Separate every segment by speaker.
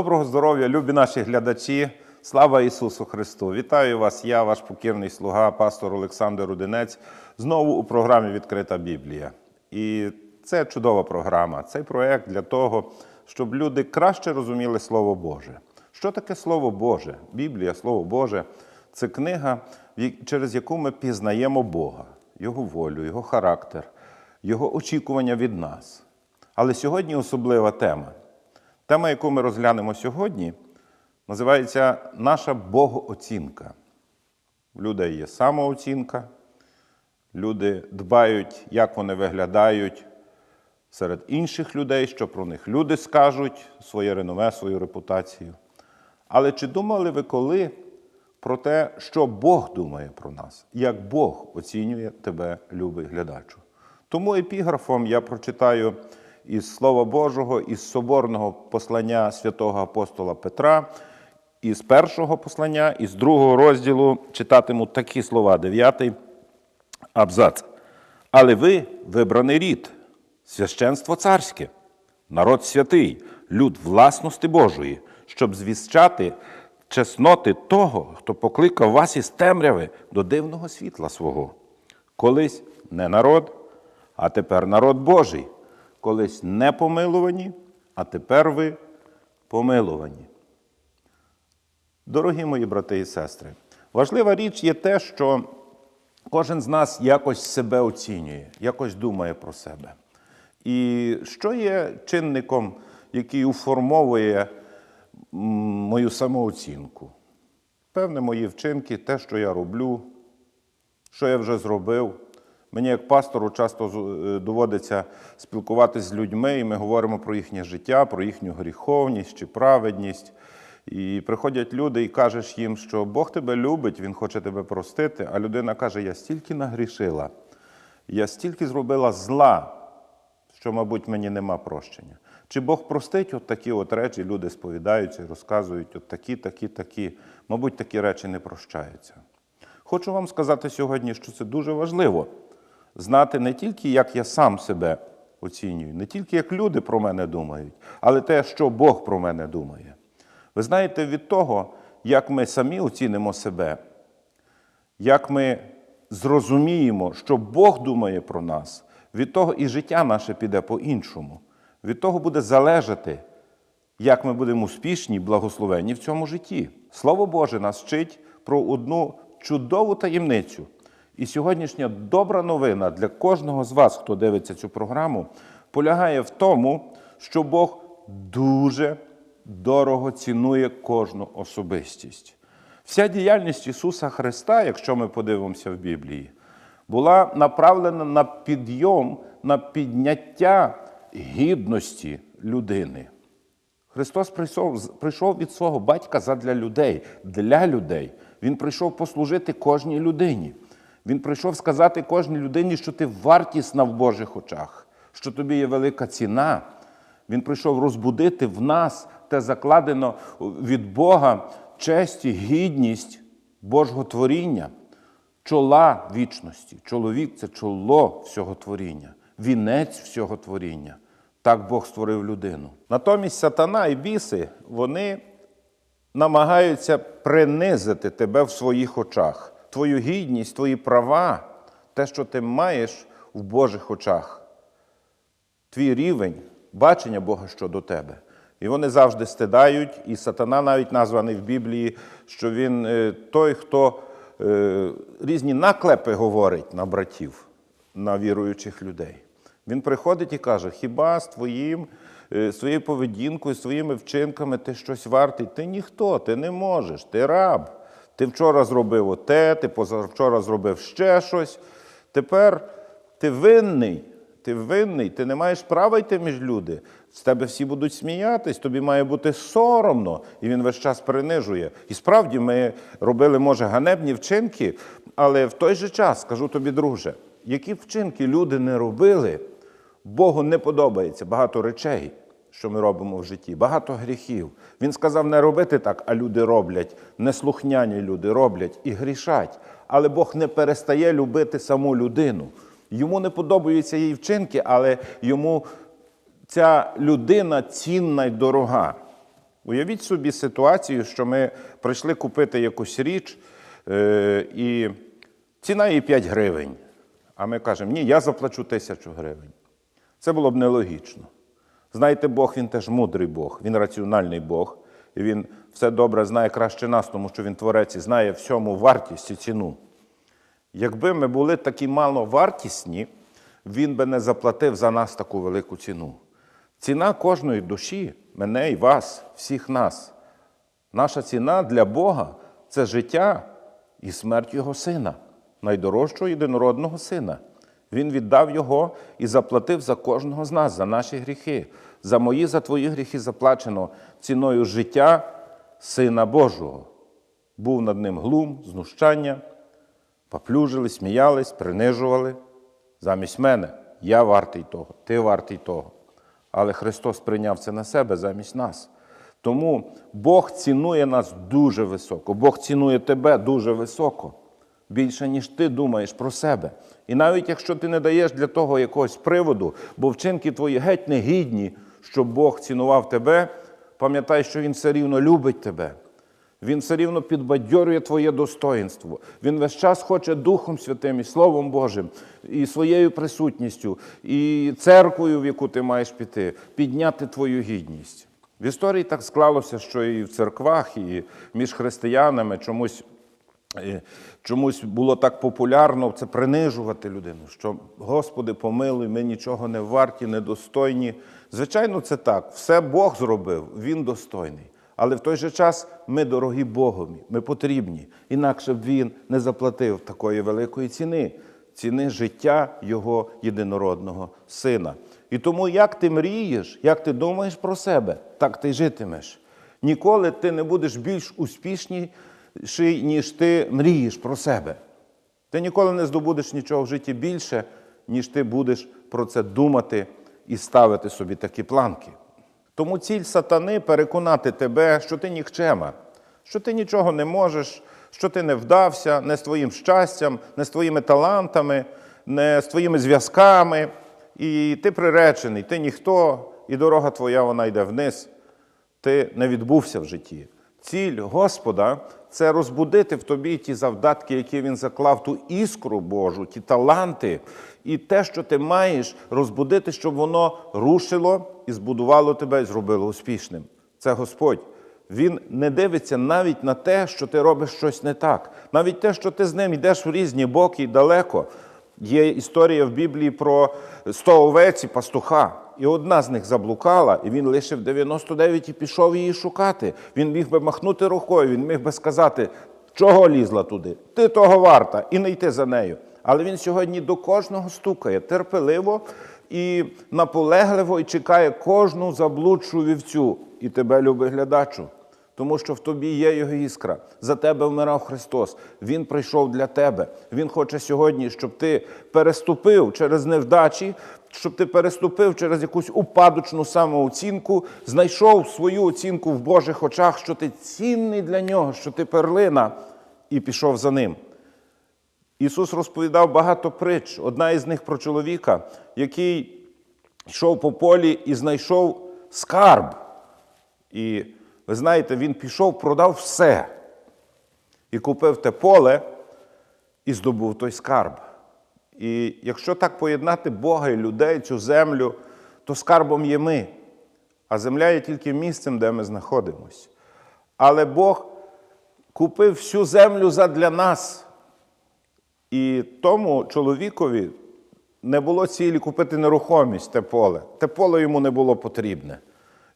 Speaker 1: Доброго здоров'я, любі наші глядачі. Слава Ісусу Христу! Вітаю вас, я, ваш покірний слуга, пастор Олександр Рудинець, знову у програмі Відкрита Біблія. І це чудова програма. Цей проект для того, щоб люди краще розуміли Слово Боже. Що таке Слово Боже? Біблія, Слово Боже це книга, через яку ми пізнаємо Бога, Його волю, Його характер, Його очікування від нас. Але сьогодні особлива тема. Тема, яку ми розглянемо сьогодні, називається наша богооцінка. У людей є самооцінка, люди дбають, як вони виглядають серед інших людей, що про них люди скажуть, своє реноме, свою репутацію. Але чи думали ви коли про те, що Бог думає про нас, як Бог оцінює тебе, любий глядачу? Тому епіграфом я прочитаю із Слова Божого, із соборного послання святого апостола Петра, із першого послання, із другого розділу читатиму такі слова, дев'ятий абзац. Але ви вибраний рід, священство царське, народ святий, люд власності Божої, щоб звіщати чесноти того, хто покликав вас із темряви до дивного світла свого. Колись не народ, а тепер народ Божий, колись не помилувані, а тепер ви помилувані. Дорогі мої брати і сестри, важлива річ є те, що кожен з нас якось себе оцінює, якось думає про себе. І що є чинником, який уформовує мою самооцінку? Певне, мої вчинки, те, що я роблю, що я вже зробив. Мені, як пастору, часто е, доводиться спілкуватися з людьми, і ми говоримо про їхнє життя, про їхню гріховність чи праведність. І приходять люди і кажеш їм, що Бог тебе любить, Він хоче тебе простити, а людина каже: Я стільки нагрішила, я стільки зробила зла, що, мабуть, мені нема прощення. Чи Бог простить от такі от речі, люди сповідаються розказують, от такі, такі, такі. Мабуть, такі речі не прощаються. Хочу вам сказати сьогодні, що це дуже важливо знати не тільки, як я сам себе оцінюю, не тільки як люди про мене думають, але те, що Бог про мене думає. Ви знаєте, від того, як ми самі оцінимо себе, як ми зрозуміємо, що Бог думає про нас, від того і життя наше піде по-іншому. Від того буде залежати, як ми будемо успішні, благословенні в цьому житті. Слово Боже нас вчить про одну чудову таємницю. І сьогоднішня добра новина для кожного з вас, хто дивиться цю програму, полягає в тому, що Бог дуже дорого цінує кожну особистість. Вся діяльність Ісуса Христа, якщо ми подивимося в Біблії, була направлена на підйом, на підняття гідності людини. Христос прийшов, прийшов від свого батька задля людей, для людей. Він прийшов послужити кожній людині. Він прийшов сказати кожній людині, що ти вартісна в Божих очах, що тобі є велика ціна. Він прийшов розбудити в нас те закладено від Бога честь і гідність Божого творіння, чола вічності. Чоловік це чоло всього творіння, вінець всього творіння. Так Бог створив людину. Натомість сатана і біси, вони намагаються принизити тебе в своїх очах, твою гідність, твої права, те, що ти маєш в Божих очах, твій рівень бачення Бога щодо тебе. І вони завжди стидають, і сатана навіть названий в Біблії, що він е, той, хто е, різні наклепи говорить на братів, на віруючих людей. Він приходить і каже: хіба з твоїм, е, своєю поведінкою, своїми вчинками ти щось вартий? Ти ніхто, ти не можеш, ти раб. Ти вчора зробив оте, ти позавчора зробив ще щось. Тепер ти винний. Ти винний, ти не маєш права йти між люди. З тебе всі будуть сміятись, тобі має бути соромно. І він весь час принижує. І справді ми робили, може, ганебні вчинки, але в той же час, скажу тобі, друже, які вчинки люди не робили, Богу не подобається багато речей, що ми робимо в житті, багато гріхів. Він сказав не робити так, а люди роблять. Неслухняні люди роблять і грішать. Але Бог не перестає любити саму людину. Йому не подобаються її вчинки, але йому ця людина цінна й дорога. Уявіть собі ситуацію, що ми прийшли купити якусь річ, е, і ціна її 5 гривень. А ми кажемо, ні, я заплачу тисячу гривень. Це було б нелогічно. Знаєте, Бог, він теж мудрий Бог, він раціональний Бог. І він все добре знає краще нас, тому що він творець і знає всьому вартість і ціну. Якби ми були такі маловартісні, він би не заплатив за нас таку велику ціну. Ціна кожної душі, мене і вас, всіх нас. Наша ціна для Бога це життя і смерть Його сина, найдорожчого єдинородного сина. Він віддав його і заплатив за кожного з нас, за наші гріхи. За мої, за твої гріхи заплачено ціною життя Сина Божого. Був над ним глум, знущання, поплюжили, сміялись, принижували. Замість мене я вартий того, ти вартий того. Але Христос прийняв це на себе замість нас. Тому Бог цінує нас дуже високо, Бог цінує тебе дуже високо, більше, ніж ти думаєш про себе. І навіть якщо ти не даєш для того якогось приводу, бо вчинки твої геть не гідні, щоб Бог цінував тебе, пам'ятай, що Він все рівно любить тебе. Він все рівно підбадьорює твоє достоїнство. Він весь час хоче Духом Святим і Словом Божим, і своєю присутністю, і церквою, в яку ти маєш піти, підняти твою гідність. В історії так склалося, що і в церквах, і між християнами чомусь. Чомусь було так популярно це принижувати людину, що Господи, помилуй, ми нічого не варті, недостойні. Звичайно, це так. Все Бог зробив, Він достойний. Але в той же час ми дорогі Богові, ми потрібні. Інакше б він не заплатив такої великої ціни, ціни життя Його єдинородного сина. І тому, як ти мрієш, як ти думаєш про себе, так ти й житимеш. Ніколи ти не будеш більш успішніший, ніж ти мрієш про себе. Ти ніколи не здобудеш нічого в житті більше, ніж ти будеш про це думати і ставити собі такі планки. Тому ціль сатани переконати тебе, що ти нікчема, що ти нічого не можеш, що ти не вдався не з твоїм щастям, не з твоїми талантами, не з твоїми зв'язками. І ти приречений, ти ніхто, і дорога твоя вона йде вниз. Ти не відбувся в житті. Ціль Господа це розбудити в тобі ті завдатки, які він заклав, ту іскру Божу, ті таланти, і те, що ти маєш, розбудити, щоб воно рушило і збудувало тебе і зробило успішним. Це Господь. Він не дивиться навіть на те, що ти робиш щось не так, навіть те, що ти з ним йдеш в різні боки і далеко. Є історія в Біблії про 100 овець і пастуха. І одна з них заблукала, і він лишив 99 і пішов її шукати. Він міг би махнути рукою, він міг би сказати, чого лізла туди? Ти того варта, і не йти за нею. Але він сьогодні до кожного стукає терпеливо і наполегливо і чекає кожну заблудшу вівцю. І тебе, любить глядачу тому що в тобі є його іскра. За тебе вмирав Христос. Він прийшов для тебе. Він хоче сьогодні, щоб ти переступив через невдачі, щоб ти переступив через якусь упадочну самооцінку, знайшов свою оцінку в Божих очах, що ти цінний для нього, що ти перлина, і пішов за ним. Ісус розповідав багато притч. Одна із них про чоловіка, який йшов по полі і знайшов скарб. І ви знаєте, він пішов, продав все і купив те поле і здобув той скарб. І якщо так поєднати Бога і людей, цю землю, то скарбом є ми, а земля є тільки місцем, де ми знаходимося. Але Бог купив всю землю задля нас. І тому чоловікові не було цілі купити нерухомість те поле. Те поле йому не було потрібне.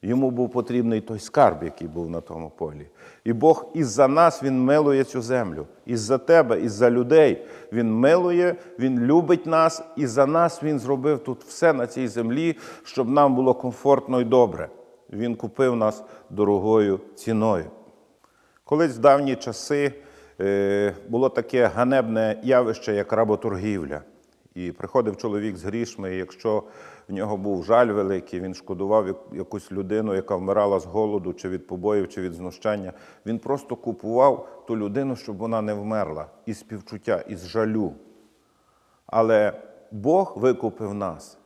Speaker 1: Йому був потрібний той скарб, який був на тому полі. І Бог із-за нас Він милує цю землю. Із-за тебе, із-за людей. Він милує, Він любить нас, і за нас Він зробив тут все на цій землі, щоб нам було комфортно і добре. Він купив нас дорогою ціною. Колись в давні часи е, було таке ганебне явище, як работоргівля. І приходив чоловік з грішми, і якщо в нього був жаль великий, він шкодував якусь людину, яка вмирала з голоду, чи від побоїв, чи від знущання. Він просто купував ту людину, щоб вона не вмерла, із співчуття, із жалю. Але Бог викупив нас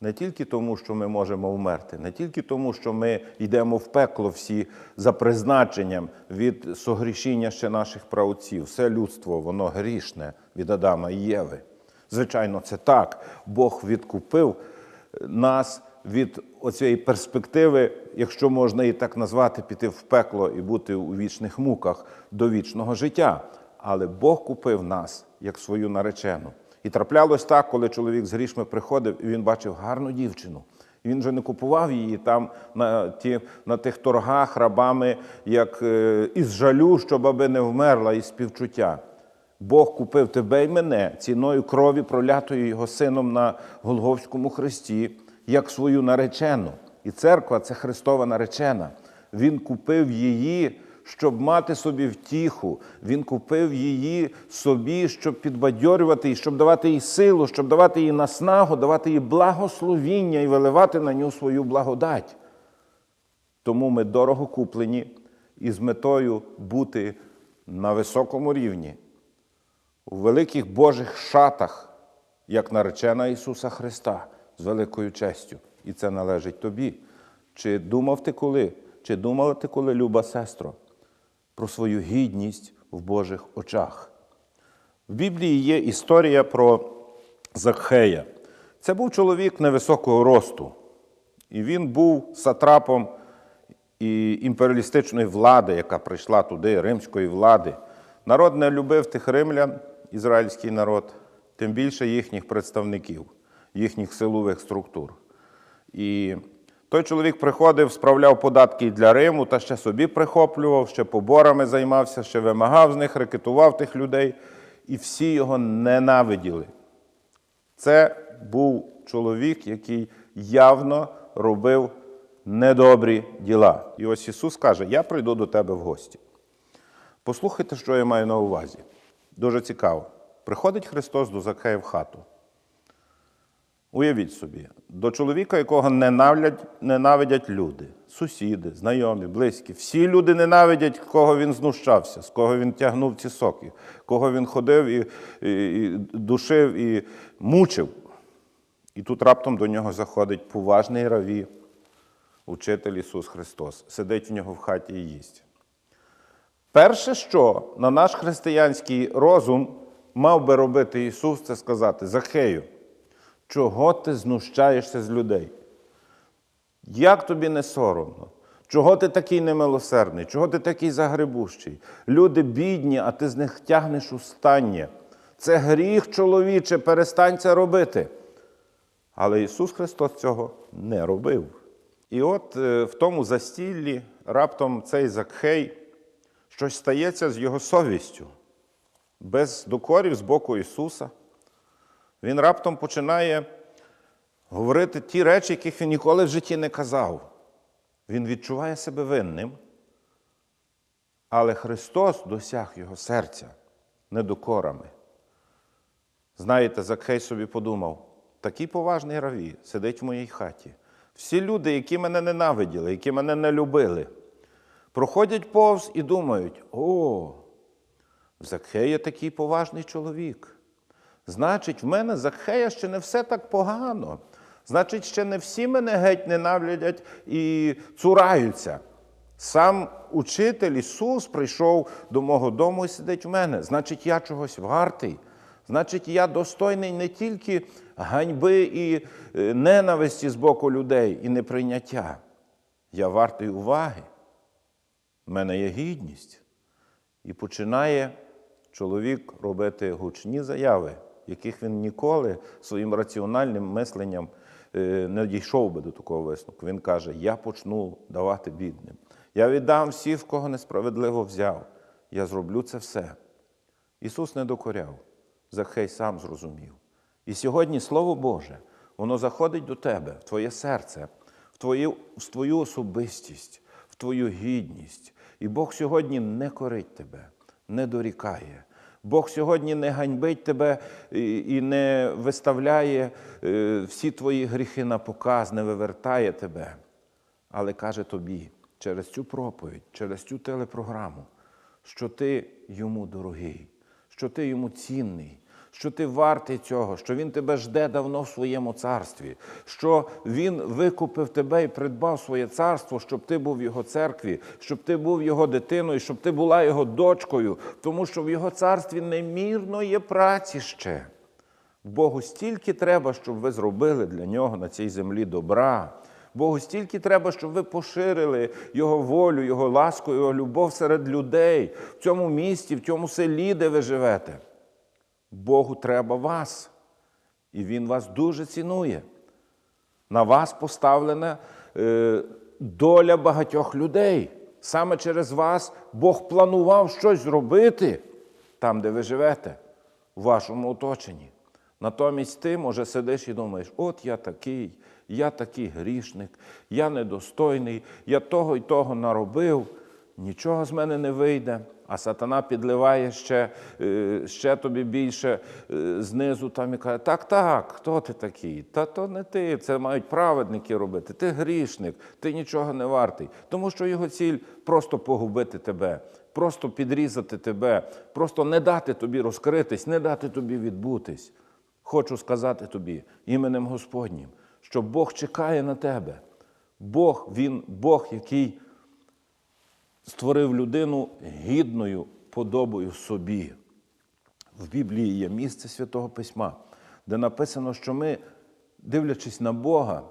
Speaker 1: Не тільки тому, що ми можемо вмерти, не тільки тому, що ми йдемо в пекло всі за призначенням від согрішіння ще наших праотців. Все людство, воно грішне від Адама і Єви. Звичайно, це так. Бог відкупив нас від оцієї перспективи, якщо можна її так назвати, піти в пекло і бути у вічних муках до вічного життя. Але Бог купив нас як свою наречену. І траплялось так, коли чоловік з грішми приходив, і він бачив гарну дівчину. Він вже не купував її там на, ті, на тих торгах рабами, як е, із жалю, щоб аби не вмерла, із співчуття. Бог купив тебе і мене ціною крові, пролятою його сином на Голговському хресті, як свою наречену. І церква це Христова наречена. Він купив її, щоб мати собі втіху. Він купив її собі, щоб підбадьорювати її, щоб давати їй силу, щоб давати їй наснагу, давати їй благословіння і виливати на нього свою благодать. Тому ми дорого куплені і з метою бути на високому рівні, у великих Божих шатах, як наречена Ісуса Христа, з великою честю. І це належить тобі. Чи думав ти коли, чи думала ти коли, люба сестро, про свою гідність в Божих очах? В Біблії є історія про Закхея. Це був чоловік невисокого росту, і він був сатрапом і імперіалістичної влади, яка прийшла туди, римської влади. Народ не любив тих римлян, ізраїльський народ, тим більше їхніх представників, їхніх силових структур. І той чоловік приходив, справляв податки для Риму та ще собі прихоплював, ще поборами займався, ще вимагав з них, рекетував тих людей, і всі його ненавиділи. Це був чоловік, який явно робив недобрі діла. І ось Ісус каже: Я прийду до тебе в гості. Послухайте, що я маю на увазі. Дуже цікаво. Приходить Христос до Закхея в хату. Уявіть собі, до чоловіка, якого ненавидять люди, сусіди, знайомі, близькі. Всі люди ненавидять, кого він знущався, з кого він тягнув ці соки, кого він ходив і, і, і душив і мучив. І тут раптом до нього заходить поважний раві, учитель Ісус Христос, сидить в нього в хаті і їсть. Перше, що на наш християнський розум мав би робити Ісус, це сказати: Захею, чого ти знущаєшся з людей? Як тобі не соромно? Чого ти такий немилосердний? Чого ти такий загребущий? Люди бідні, а ти з них тягнеш устання. Це гріх, чоловіче, перестань це робити. Але Ісус Христос цього не робив. І от е, в тому застіллі раптом цей Закхей щось стається з його совістю, без докорів з боку Ісуса. Він раптом починає говорити ті речі, яких він ніколи в житті не казав. Він відчуває себе винним, але Христос досяг його серця недокорами. Знаєте, Закхей собі подумав, такий поважний раві сидить в моїй хаті. Всі люди, які мене ненавиділи, які мене не любили, проходять повз і думають: о, Закхея такий поважний чоловік. Значить, в мене Закхея ще не все так погано. Значить, ще не всі мене геть ненавидять і цураються. Сам учитель Ісус прийшов до мого дому і сидить в мене. Значить, я чогось вартий. Значить, я достойний не тільки ганьби і е, ненависті з боку людей і неприйняття. Я вартий уваги. В мене є гідність. І починає чоловік робити гучні заяви, яких він ніколи своїм раціональним мисленням е, не дійшов би до такого висновку. Він каже: Я почну давати бідним. Я віддам всіх, кого несправедливо взяв. Я зроблю це все. Ісус не докоряв. Захей сам зрозумів. І сьогодні Слово Боже, воно заходить до тебе, в твоє серце, в твою, в твою особистість, твою гідність. І Бог сьогодні не корить тебе, не дорікає. Бог сьогодні не ганьбить тебе і не виставляє е, всі твої гріхи на показ, не вивертає тебе, але каже тобі через цю проповідь, через цю телепрограму, що ти йому дорогий, що ти йому цінний, що ти вартий цього, що Він тебе жде давно в своєму царстві, що Він викупив тебе і придбав своє царство, щоб ти був в Його церкві, щоб ти був його дитиною, щоб ти була його дочкою, тому що в Його царстві немірно є праці ще. Богу стільки треба, щоб ви зробили для нього на цій землі добра. Богу стільки треба, щоб ви поширили Його волю, Його ласку, Його любов серед людей в цьому місті, в цьому селі, де ви живете. Богу треба вас, і Він вас дуже цінує. На вас поставлена е, доля багатьох людей. Саме через вас Бог планував щось зробити там, де ви живете, в вашому оточенні. Натомість ти, може, сидиш і думаєш, от я такий, я такий грішник, я недостойний, я того й того наробив, нічого з мене не вийде. А сатана підливає ще, е, ще тобі більше е, знизу там і каже, так, так, хто ти такий? Та то не ти, це мають праведники робити. Ти грішник, ти нічого не вартий. Тому що його ціль просто погубити тебе, просто підрізати тебе, просто не дати тобі розкритись, не дати тобі відбутись. Хочу сказати тобі іменем Господнім, що Бог чекає на тебе. Бог, Він Бог, який створив людину гідною подобою собі. В Біблії є місце Святого Письма, де написано, що ми, дивлячись на Бога,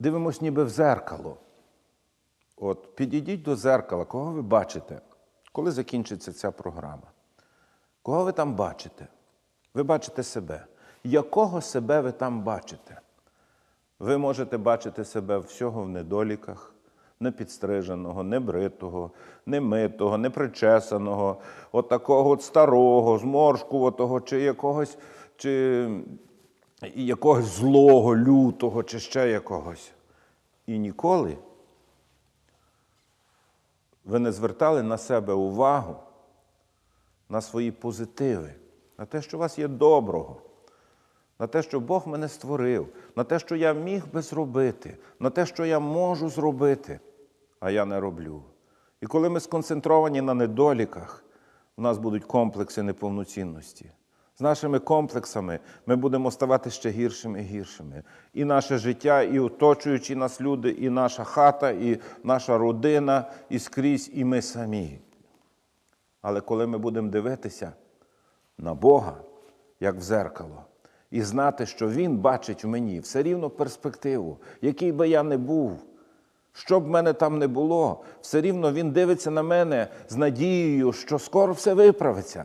Speaker 1: дивимось ніби в зеркало. От підійдіть до зеркала, кого ви бачите, коли закінчиться ця програма? Кого ви там бачите? Ви бачите себе. Якого себе ви там бачите? Ви можете бачити себе всього в недоліках, непідстриженого, небритого, немитого, непричесаного, от такого от старого, зморшкуватого, чи якогось, чи якогось злого, лютого, чи ще якогось. І ніколи ви не звертали на себе увагу, на свої позитиви, на те, що у вас є доброго, на те, що Бог мене створив, на те, що я міг би зробити, на те, що я можу зробити, а я не роблю. І коли ми сконцентровані на недоліках, у нас будуть комплекси неповноцінності. З нашими комплексами ми будемо ставати ще гіршими і гіршими. І наше життя, і оточуючі нас люди, і наша хата, і наша родина, і скрізь, і ми самі. Але коли ми будемо дивитися на Бога, як в зеркало, і знати, що Він бачить в мені все рівно перспективу, який би я не був, що б в мене там не було, все рівно Він дивиться на мене з надією, що скоро все виправиться.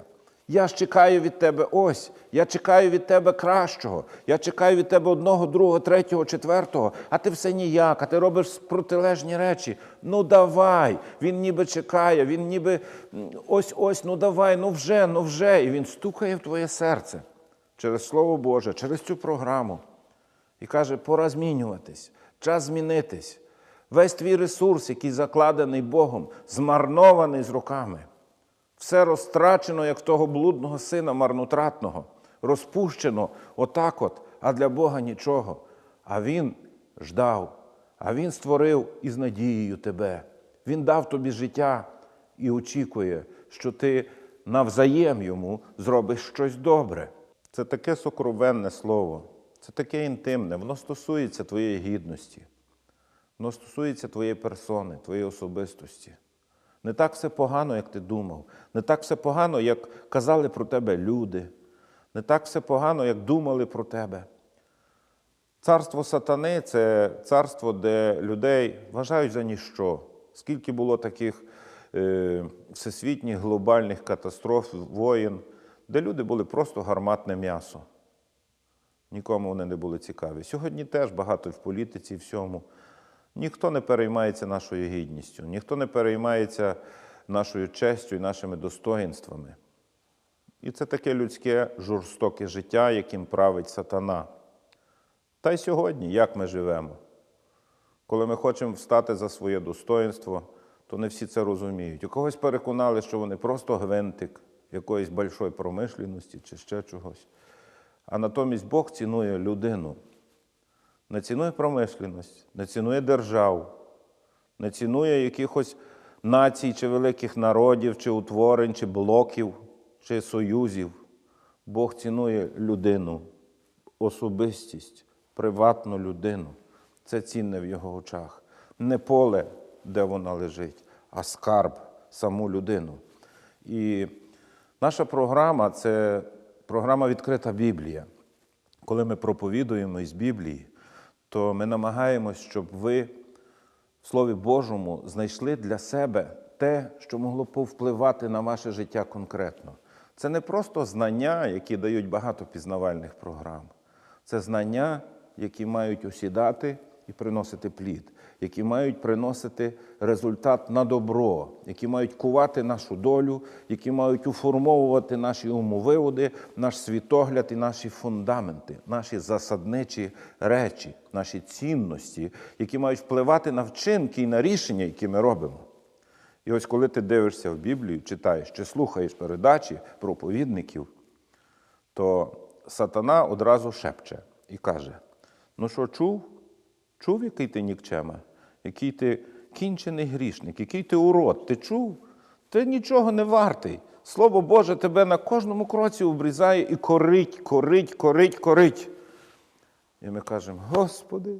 Speaker 1: Я ж чекаю від тебе ось, я чекаю від тебе кращого, я чекаю від тебе одного, другого, третього, четвертого, а ти все ніяк, а ти робиш протилежні речі. Ну давай. Він ніби чекає, він ніби ось ось, ну давай, ну вже, ну вже. І він стукає в твоє серце через Слово Боже, через цю програму. І каже, пора змінюватись, час змінитись. Весь твій ресурс, який закладений Богом, змарнований з руками. Все розтрачено, як того блудного сина марнотратного, розпущено отак от, а для Бога нічого. А Він ждав, а Він створив із надією тебе. Він дав тобі життя і очікує, що ти навзаєм йому зробиш щось добре. Це таке сокровенне слово, це таке інтимне, воно стосується твоєї гідності, воно стосується твоєї персони, твоєї особистості. Не так все погано, як ти думав. Не так все погано, як казали про тебе люди. Не так все погано, як думали про тебе. Царство сатани це царство, де людей вважають за ніщо. Скільки було таких е, всесвітніх глобальних катастроф, воєн, де люди були просто гарматне м'ясо. Нікому вони не були цікаві. Сьогодні теж багато в політиці, всьому. Ніхто не переймається нашою гідністю, ніхто не переймається нашою честю і нашими достоїнствами. І це таке людське жорстоке життя, яким править сатана. Та й сьогодні, як ми живемо. Коли ми хочемо встати за своє достоїнство, то не всі це розуміють. У когось переконали, що вони просто гвинтик якоїсь большої промишленості чи ще чогось. А натомість Бог цінує людину не цінує промишленість, не цінує держав, не цінує якихось націй чи великих народів, чи утворень, чи блоків, чи союзів. Бог цінує людину, особистість, приватну людину. Це цінне в його очах. Не поле, де вона лежить, а скарб, саму людину. І наша програма це програма Відкрита Біблія. Коли ми проповідуємо із Біблії, то ми намагаємось, щоб ви в Слові Божому знайшли для себе те, що могло повпливати на ваше життя конкретно. Це не просто знання, які дають багато пізнавальних програм. Це знання, які мають осідати і приносити плід, які мають приносити результат на добро, які мають кувати нашу долю, які мають уформовувати наші умовиводи, наш світогляд і наші фундаменти, наші засадничі речі, наші цінності, які мають впливати на вчинки і на рішення, які ми робимо. І ось коли ти дивишся в Біблію, читаєш чи слухаєш передачі проповідників, то сатана одразу шепче і каже: Ну що, чув? Чув, який ти нікчема, який ти кінчений грішник, який ти урод, ти чув? Ти нічого не вартий. Слово Боже тебе на кожному кроці обрізає і корить, корить, корить, корить. І ми кажемо: Господи,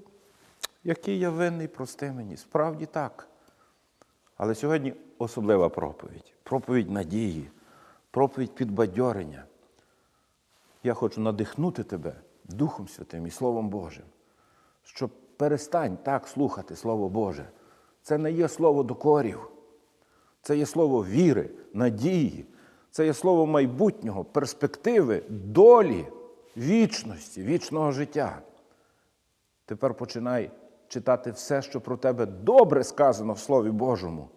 Speaker 1: який я винний, прости мені. Справді так. Але сьогодні особлива проповідь, проповідь надії, проповідь підбадьорення. Я хочу надихнути тебе Духом Святим і Словом Божим, щоб перестань так слухати Слово Боже. Це не є слово докорів, це є слово віри, надії, це є слово майбутнього, перспективи, долі, вічності, вічного життя. Тепер починай читати все, що про тебе добре сказано в Слові Божому,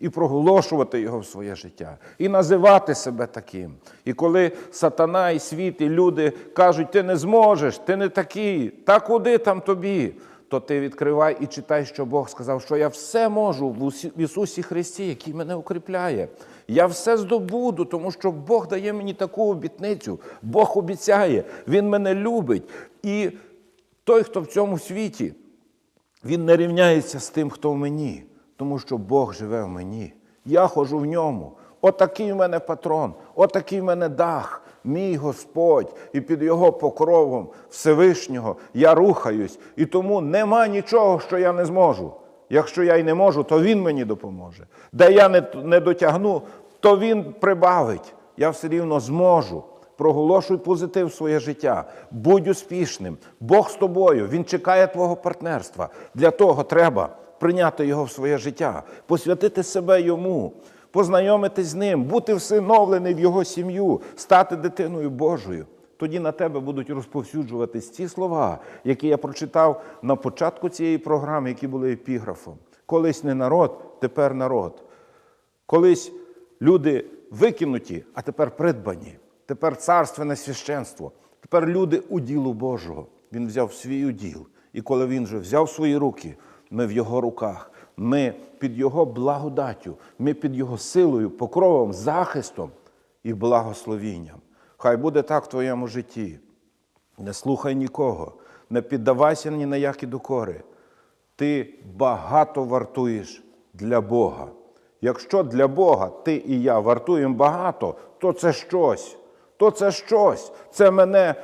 Speaker 1: і проголошувати його в своє життя, і називати себе таким. І коли сатана, і світ, і люди кажуть, ти не зможеш, ти не такий, та куди там тобі? То ти відкривай і читай, що Бог сказав, що я все можу в Ісусі Христі, який мене укріпляє. Я все здобуду, тому що Бог дає мені таку обітницю. Бог обіцяє, Він мене любить. І той, хто в цьому світі, він не рівняється з тим, хто в мені, тому що Бог живе в мені. Я ходжу в ньому. Отакий в мене патрон, отакий в мене дах, мій Господь, і під його покровом Всевишнього я рухаюсь. І тому нема нічого, що я не зможу. Якщо я й не можу, то він мені допоможе. Де я не, не дотягну, то він прибавить. Я все рівно зможу. Проголошуй позитив своє життя. Будь успішним. Бог з тобою. Він чекає твого партнерства. Для того треба прийняти його в своє життя, посвятити себе йому, познайомитись з ним, бути всиновлений в його сім'ю, стати дитиною Божою. Тоді на тебе будуть розповсюджуватись ті слова, які я прочитав на початку цієї програми, які були епіграфом. Колись не народ, тепер народ. Колись люди викинуті, а тепер придбані. Тепер царственне священство. Тепер люди у ділу Божого. Він взяв свій уділ. І коли він вже взяв свої руки, ми в його руках. Ми під його благодаттю, ми під його силою, покровом, захистом і благословінням. Хай буде так в твоєму житті. Не слухай нікого, не піддавайся ні на які докори. Ти багато вартуєш для Бога. Якщо для Бога ти і я вартуємо багато, то це щось. То це щось. Це мене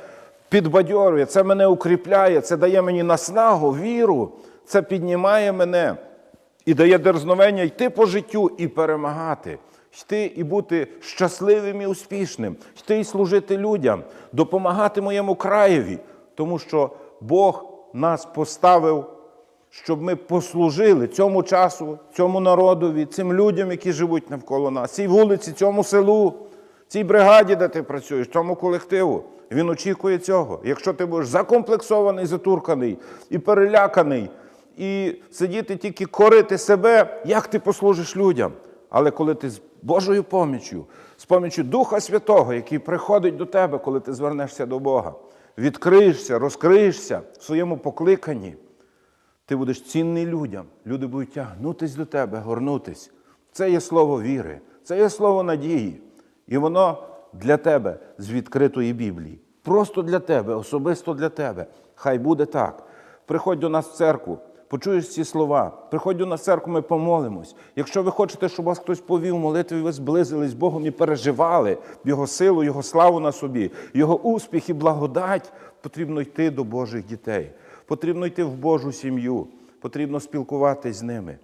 Speaker 1: підбадьорює, це мене укріпляє, це дає мені наснагу, віру, це піднімає мене і дає дерзновення йти по життю і перемагати, йти і бути щасливим і успішним, йти і служити людям, допомагати моєму краєві, тому що Бог нас поставив щоб ми послужили цьому часу, цьому народові, цим людям, які живуть навколо нас, цій вулиці, цьому селу, цій бригаді, де ти працюєш, цьому колективу. Він очікує цього. Якщо ти будеш закомплексований, затурканий і переляканий, і сидіти тільки корити себе, як ти послужиш людям? Але коли ти з Божою поміччю, з поміччю Духа Святого, який приходить до тебе, коли ти звернешся до Бога, відкриєшся, розкриєшся в своєму покликанні. Ти будеш цінний людям. Люди будуть тягнутись до тебе, горнутись. Це є слово віри, це є слово надії. І воно для тебе з відкритої Біблії. Просто для тебе, особисто для тебе. Хай буде так. Приходь до нас в церкву, почуєш ці слова. Приходь в церкву, ми помолимось. Якщо ви хочете, щоб вас хтось повів молитві, ви зблизились з Богом і переживали Його силу, Його славу на собі, Його успіх і благодать, потрібно йти до Божих дітей. Потрібно йти в Божу сім'ю, потрібно спілкуватись з ними.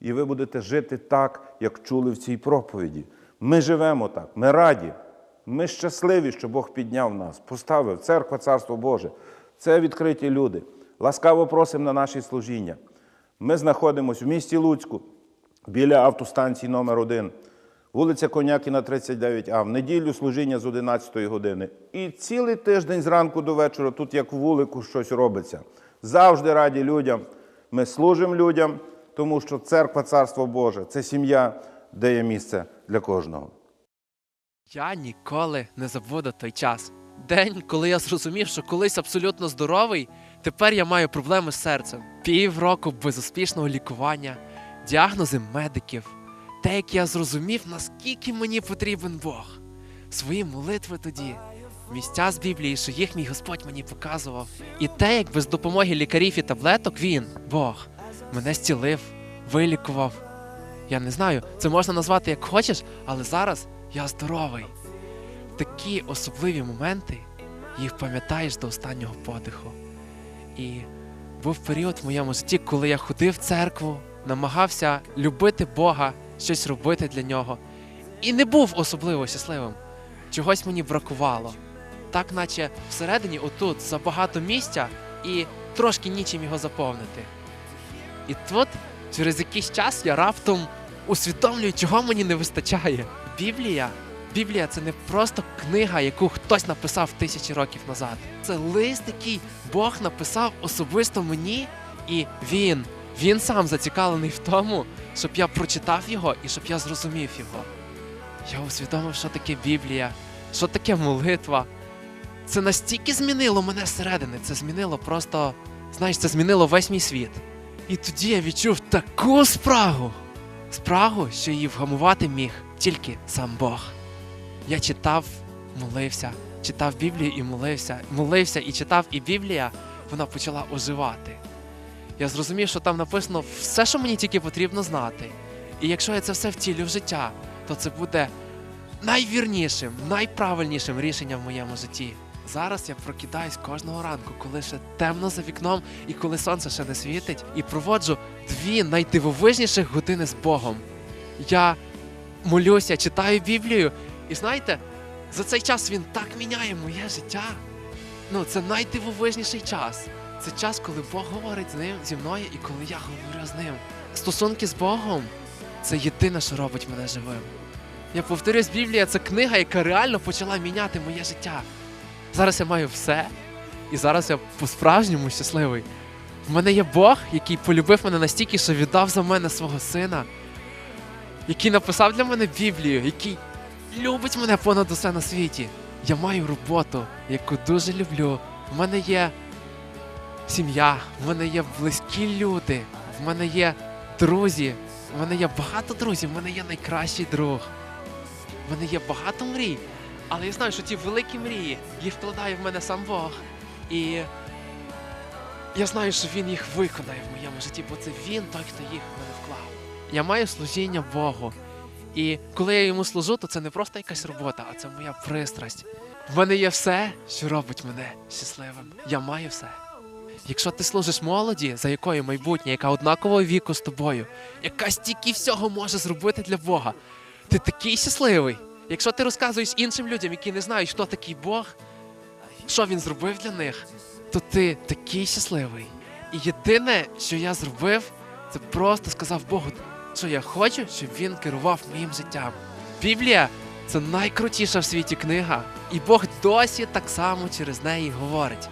Speaker 1: І ви будете жити так, як чули в цій проповіді. Ми живемо так, ми раді, ми щасливі, що Бог підняв нас, поставив церква, царство Боже. Це відкриті люди. Ласкаво просимо на наші служіння. Ми знаходимося в місті Луцьку біля автостанції номер 1 вулиця Конякіна, 39А. В неділю служіння з 11 години. І цілий тиждень зранку до вечора тут, як в вулику, щось робиться. Завжди раді людям. Ми служимо людям, тому що церква, царство Боже це сім'я, де є місце для кожного.
Speaker 2: Я ніколи не забуду той час. День, коли я зрозумів, що колись абсолютно здоровий, тепер я маю проблеми з серцем. Півроку безуспішного лікування, діагнози медиків. Те, як я зрозумів, наскільки мені потрібен Бог. Свої молитви тоді, місця з Біблії, що їх мій Господь мені показував. І те, як без допомоги лікарів і таблеток він, Бог, мене зцілив, вилікував. Я не знаю, це можна назвати як хочеш, але зараз я здоровий. Такі особливі моменти їх пам'ятаєш до останнього подиху. І був період в моєму житті, коли я ходив в церкву, намагався любити Бога, щось робити для нього. І не був особливо щасливим. Чогось мені бракувало. Так, наче всередині, отут, забагато місця, і трошки нічим його заповнити. І тут, через якийсь час, я раптом усвідомлюю, чого мені не вистачає. Біблія. Біблія це не просто книга, яку хтось написав тисячі років назад. Це лист, який Бог написав особисто мені, і він, він сам зацікавлений в тому, щоб я прочитав його і щоб я зрозумів його. Я усвідомив, що таке Біблія, що таке молитва. Це настільки змінило мене зсередини. Це змінило просто, знаєш, це змінило весь мій світ. І тоді я відчув таку спрагу. Спрагу, що її вгамувати міг тільки сам Бог. Я читав, молився, читав Біблію і молився, молився і читав, і Біблія вона почала оживати. Я зрозумів, що там написано все, що мені тільки потрібно знати. І якщо я це все втілю в життя, то це буде найвірнішим, найправильнішим рішенням в моєму житті. Зараз я прокидаюсь кожного ранку, коли ще темно за вікном і коли сонце ще не світить, і проводжу дві найдивовижніших години з Богом. Я молюся, читаю Біблію, і знаєте, за цей час він так міняє моє життя. Ну, це найдивовижніший час. Це час, коли Бог говорить з ним зі мною і коли я говорю з ним. Стосунки з Богом це єдине, що робить мене живим. Я повторюсь, Біблія це книга, яка реально почала міняти моє життя. Зараз я маю все, і зараз я по-справжньому щасливий. В мене є Бог, який полюбив мене настільки, що віддав за мене свого сина, який написав для мене Біблію, який любить мене понад усе на світі. Я маю роботу, яку дуже люблю. В мене є сім'я, в мене є близькі люди, в мене є друзі, в мене є багато друзів, в мене є найкращий друг. В мене є багато мрій, але я знаю, що ті великі мрії їх вкладає в мене сам Бог. І я знаю, що він їх виконає в моєму житті, бо це він той, хто їх в мене вклав. Я маю служіння Богу. І коли я йому служу, то це не просто якась робота, а це моя пристрасть. В мене є все, що робить мене щасливим. Я маю все. Якщо ти служиш молоді, за якою майбутнє, яка однакового віку з тобою, яка стільки всього може зробити для Бога, ти такий щасливий. Якщо ти розказуєш іншим людям, які не знають, хто такий Бог, що він зробив для них, то ти такий щасливий. І єдине, що я зробив, це просто сказав Богу, що я хочу, щоб він керував моїм життям. Біблія це найкрутіша в світі книга, і Бог досі так само через неї говорить.